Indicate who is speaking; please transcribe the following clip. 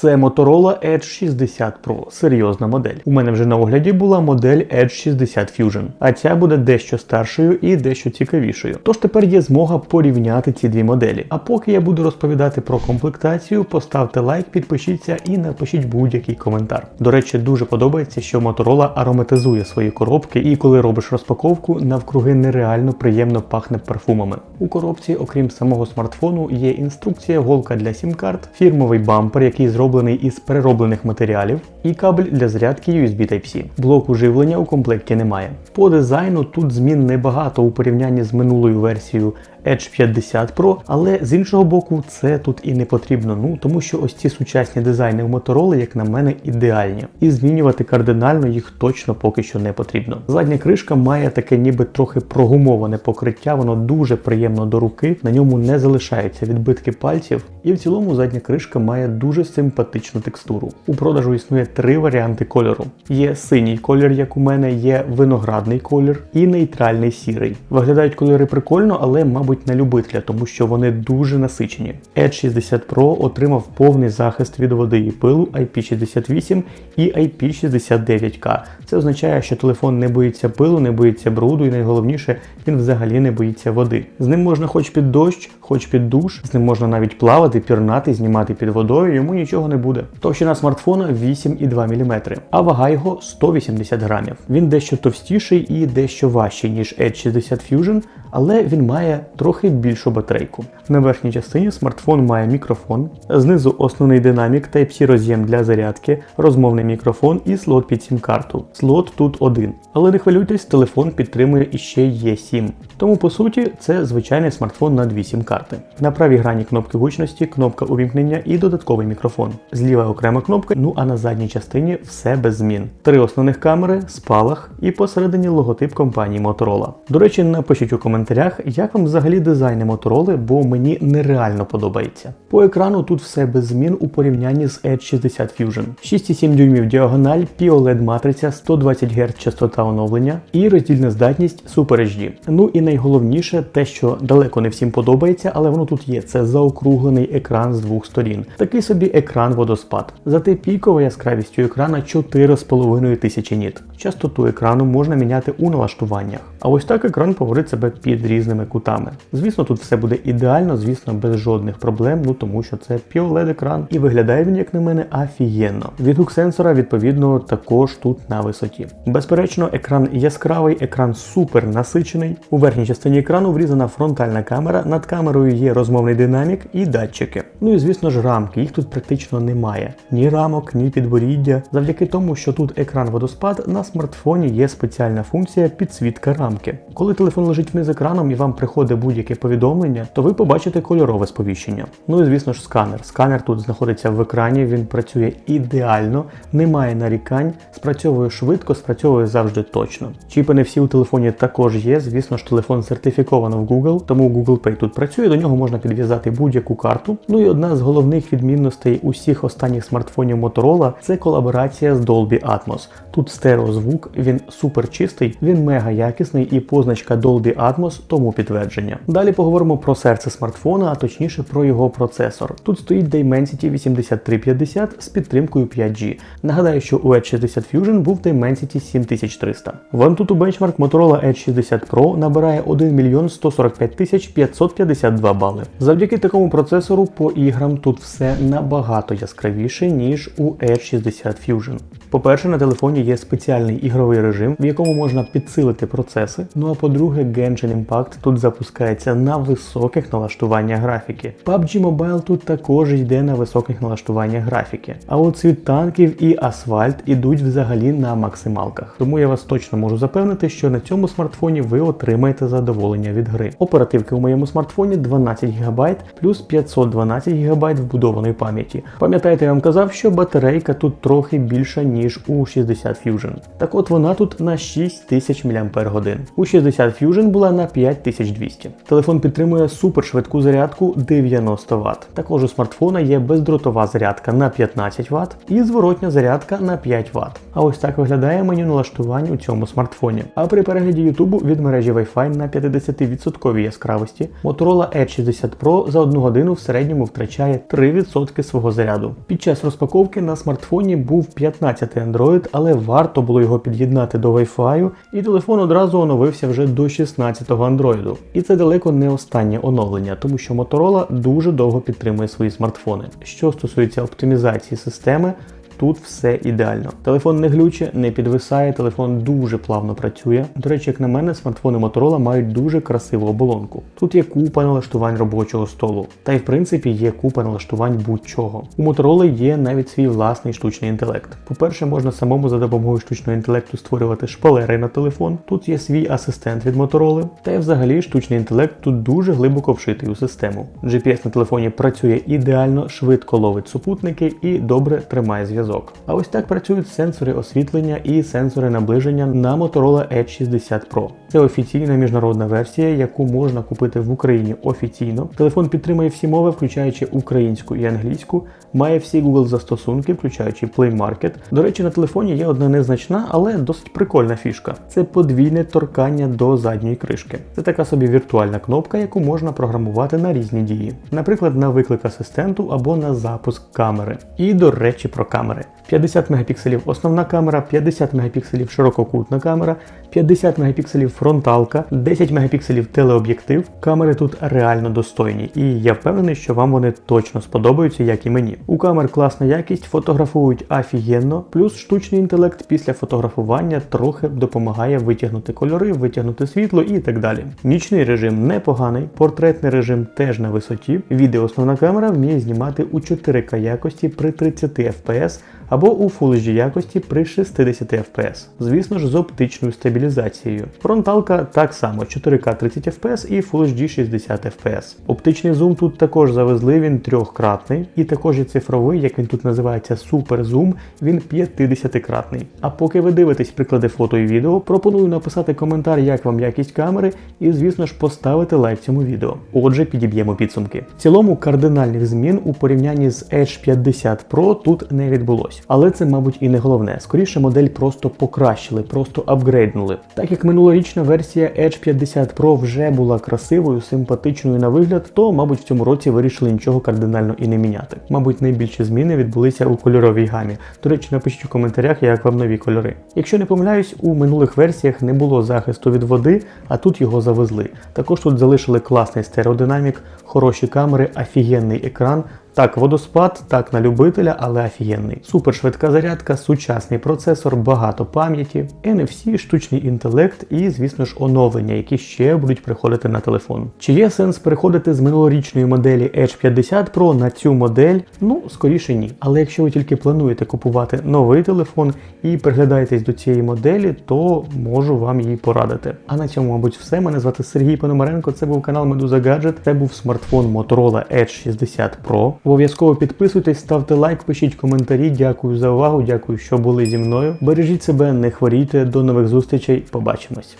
Speaker 1: Це Motorola Edge 60 Pro, серйозна модель. У мене вже на огляді була модель Edge 60 Fusion, а ця буде дещо старшою і дещо цікавішою. Тож тепер є змога порівняти ці дві моделі. А поки я буду розповідати про комплектацію, поставте лайк, підпишіться і напишіть будь-який коментар. До речі, дуже подобається, що Motorola ароматизує свої коробки, і коли робиш розпаковку, навкруги нереально приємно пахне парфумами. У коробці, окрім самого смартфону, є інструкція, голка для сім-карт, фірмовий бампер, який зроблений із перероблених матеріалів, і кабель для зарядки USB Type-C. Блоку живлення у комплекті немає. По дизайну тут змін небагато у порівнянні з минулою версією Edge 50 Pro, але з іншого боку, це тут і не потрібно. Ну тому що ось ці сучасні дизайни у Motorola, як на мене, ідеальні. І змінювати кардинально їх точно поки що не потрібно. Задня кришка має таке ніби трохи прогумоване покриття, воно дуже приємно до руки, на ньому не залишаються відбитки пальців, і в цілому задня кришка має дуже симпатичну текстуру. У продажу існує три варіанти кольору: є синій колір, як у мене, є виноградний колір і нейтральний сірий. Виглядають кольори прикольно, але, мабуть, на любителя, тому що вони дуже насичені. Edge 60 Pro отримав повний захист від води і пилу IP68 і IP69K. Це означає, що телефон не боїться пилу, не боїться бруду, і найголовніше, він взагалі не боїться води. З ним можна хоч під дощ, хоч під душ, з ним можна навіть плавати, пірнати, знімати під водою, йому нічого не буде. Товщина смартфона 8,2 мм, а вага його 180 грамів. Він дещо товстіший і дещо важчий, ніж Edge 60 Fusion, але він має трохи більшу батарейку. На верхній частині смартфон має мікрофон, знизу основний динамік Type-C роз'єм для зарядки, розмовний мікрофон і слот під сім-карту. Слот тут один. Але не хвилюйтесь, телефон підтримує іще E7. Тому по суті це звичайний смартфон на дві сім-карти. На правій грані кнопки гучності, кнопка увімкнення і додатковий мікрофон. Зліва окрема кнопка, ну а на задній частині все без змін. Три основних камери, спалах і посередині логотип компанії Motorola. До речі, напишіть у коментарях, як вам взагалі дизайни Motorola, бо мені нереально подобається. По екрану тут все без змін у порівнянні з Edge 60 Fusion. 6,7 дюймів діагональ, POLED матриця, 120 Гц частота оновлення і роздільна здатність Super HD. Ну і найголовніше те, що далеко не всім подобається, але воно тут є. Це заокруглений екран з двох сторін. Такий собі екран водоспад. Зате пікова яскравістю екрана 4,5 тисячі ніт. Частоту екрану можна міняти у налаштуваннях. А ось так екран поводить себе під різними кутами. Звісно, тут все буде ідеально, звісно, без жодних проблем, ну тому що це POLED екран і виглядає він, як на мене, офігенно. Відгук сенсора, відповідно, також тут на висоті. Безперечно, екран яскравий, екран супер насичений. У верхній частині екрану врізана фронтальна камера, над камерою є розмовний динамік і датчики. Ну і звісно ж рамки, їх тут практично немає. Ні рамок, ні підборіддя. Завдяки тому, що тут екран водоспад, на смартфоні є спеціальна функція підсвітка рамки. Коли телефон лежить вниз екраном і вам приходить будь-яке повідомлення, то ви побачите кольорове сповіщення. Ну і звісно ж сканер. Сканер тут знаходиться в екрані, він працює ідеально, немає нарікань, спрацьовує швидко, спрацьовує завжди точно. Чіпи не всі у телефоні також є. Звісно ж, телефон сертифіковано в Google, тому Google Pay тут працює. До нього можна підв'язати будь-яку карту. Ну і одна з головних відмінностей усіх останніх смартфонів Motorola це колаборація з Dolby Atmos. Тут стереозвук, він супер чистий, він мега якісний і позначка Dolby Atmos тому підтвердження. Далі поговоримо про серце смартфона, а точніше про його процесор. Тут стоїть Dimensity 8350 з підтримкою 5G. Нагадаю, що у Edge 60 Fusion був Dimensity 7300. В Antutu Benchmark Motorola Edge 60 Pro набирає 1 мільйон 145 тисяч 552 бали. Завдяки такому процесору по іграм тут все набагато яскравіше, ніж у Edge 60 Fusion. По-перше, на телефоні є спеціальний ігровий режим, в якому можна підсилити процеси. Ну а по-друге, Genshin Impact тут запускається на високих налаштуваннях графіки. PUBG Mobile тут також йде на високих налаштуваннях графіки. А от світ танків і асфальт ідуть взагалі на максималках. Тому я вас точно можу запевнити, що на цьому смартфоні ви отримаєте задоволення від гри. Оперативки у моєму смартфоні 12 ГБ плюс 512 ГБ вбудованої пам'яті. Пам'ятаєте, я вам казав, що батарейка тут трохи більша, ніж у 60 Fusion. Так от вона тут на 6000 мАч. У 60 Fusion була на 5200. Телефон підтримує супершвидку зарядку 90 Вт. Також у смартфона є бездротова зарядка на 15 Вт і зворотня зарядка на 5 Вт. А ось так виглядає меню налаштувань у цьому смартфоні. А при перегляді YouTube від мережі Wi-Fi на 50% яскравості Motorola Edge 60 Pro за одну годину в середньому втрачає 3% свого заряду. Під час розпаковки на смартфоні був 15 Android, але варто було його під'єднати до Wi-Fi, і телефон одразу оновився вже до 16-го Android. І це далеко не останнє оновлення, тому що Motorola дуже довго підтримує свої смартфони. Що стосується оптимізації системи, Тут все ідеально. Телефон не глюче, не підвисає, телефон дуже плавно працює. До речі, як на мене, смартфони Motorola мають дуже красиву оболонку. Тут є купа налаштувань робочого столу, та й в принципі є купа налаштувань будь-чого. У Motorola є навіть свій власний штучний інтелект. По-перше, можна самому за допомогою штучного інтелекту створювати шпалери на телефон. Тут є свій асистент від Motorola, та й взагалі штучний інтелект тут дуже глибоко вшитий у систему. GPS на телефоні працює ідеально, швидко ловить супутники і добре тримає зв'язок зв'язок. А ось так працюють сенсори освітлення і сенсори наближення на Motorola Edge 60 Pro. Це офіційна міжнародна версія, яку можна купити в Україні офіційно. Телефон підтримує всі мови, включаючи українську і англійську, має всі Google застосунки, включаючи Play Market. До речі, на телефоні є одна незначна, але досить прикольна фішка. Це подвійне торкання до задньої кришки. Це така собі віртуальна кнопка, яку можна програмувати на різні дії, наприклад, на виклик асистенту або на запуск камери. І до речі, про камери. 50 мегапікселів основна камера, 50 мегапікселів ширококутна камера, 50 мегапікселів фронталка, 10 мегапікселів телеоб'єктив. Камери тут реально достойні, і я впевнений, що вам вони точно сподобаються, як і мені. У камер класна якість, фотографують офігенно, плюс штучний інтелект після фотографування трохи допомагає витягнути кольори, витягнути світло і так далі. Нічний режим непоганий, портретний режим теж на висоті. Відео основна камера вміє знімати у 4К якості при 30 FPS або у Full HD якості при 60 FPS, звісно ж, з оптичною стабілізацією. Фронталка так само 4К 30 FPS і Full HD 60 FPS. Оптичний зум тут також завезли, він трьохкратний, і також є цифровий, як він тут називається Zoom, він 50-кратний. А поки ви дивитесь приклади фото і відео, пропоную написати коментар, як вам якість камери, і, звісно ж, поставити лайк цьому відео. Отже, підіб'ємо підсумки. В цілому кардинальних змін у порівнянні з Edge 50 Pro тут не відбулось. Але це, мабуть, і не головне. Скоріше модель просто покращили, просто апгрейднули. Так як минулорічна версія Edge 50 Pro вже була красивою, симпатичною на вигляд, то, мабуть, в цьому році вирішили нічого кардинально і не міняти. Мабуть, найбільші зміни відбулися у кольоровій гамі. До речі, напишіть у коментарях, як вам нові кольори. Якщо не помиляюсь, у минулих версіях не було захисту від води, а тут його завезли. Також тут залишили класний стереодинамік, хороші камери, офігенний екран. Так, водоспад, так на любителя, але офігенний. Супершвидка зарядка, сучасний процесор, багато пам'яті, NFC, штучний інтелект і, звісно ж, оновлення, які ще будуть приходити на телефон. Чи є сенс переходити з минулорічної моделі Edge 50 Pro на цю модель? Ну, скоріше ні. Але якщо ви тільки плануєте купувати новий телефон і приглядаєтесь до цієї моделі, то можу вам її порадити. А на цьому, мабуть, все. Мене звати Сергій Пономаренко. Це був канал Медуза Гаджет. Це був смартфон Motorola Edge 60 Pro. Обов'язково підписуйтесь, ставте лайк, пишіть коментарі. Дякую за увагу, дякую, що були зі мною. Бережіть себе, не хворійте. До нових зустрічей. Побачимось.